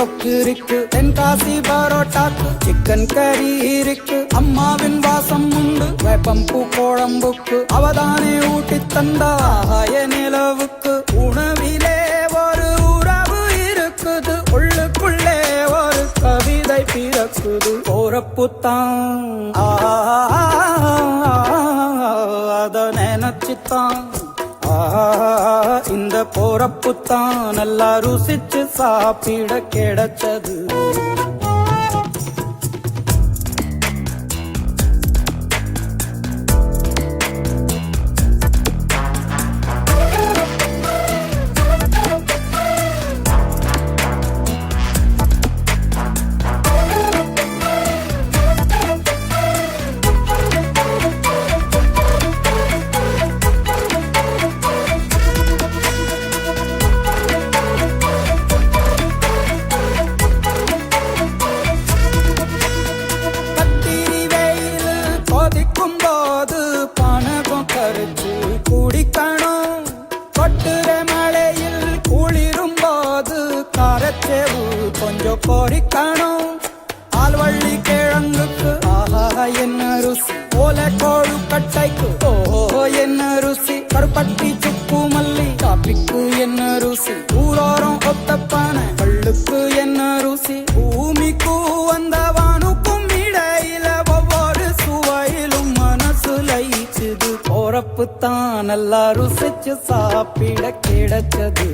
தொக்கு இருக்கு தென்காசி பரோட்டாக்கு சிக்கன் கறி இருக்கு அம்மாவின் வாசம் உண்டு வேப்பம் பூ குழம்புக்கு அவதானே ஊட்டி தந்தா ஆய நிலவுக்கு உணவிலே ஒரு உறவு இருக்குது உள்ளுக்குள்ளே ஒரு கவிதை பிறக்குது போறப்புத்தான் அத நினைச்சுத்தான் இந்த போறப்புத்தான் நல்லா ருசிச்சு சாப்பிட கிடைச்சது. சேவு. கொஞ்சம் பொறிக்கணும் ஆல்வள்ளி கிழங்குக்கு. ஆஹா என்ன ருசி ஓல கோழு கட்டைக்கு. ஓஹோ என்ன ருசி கருப்பட்டி சுக்கு மல்லி. காப்பிக்கு என்ன ருசி ஊரோரம் ஒத்தப்பான. கள்ளுக்கு என்ன ருசி பூமிக்கு வந்தவானுக்கும் இடையில ஒவ்வொரு சுவையிலும் மனசு லயிச்சது. போறப்பு தான் நல்லா ருசிச்சு சாப்பிட கிடைச்சது.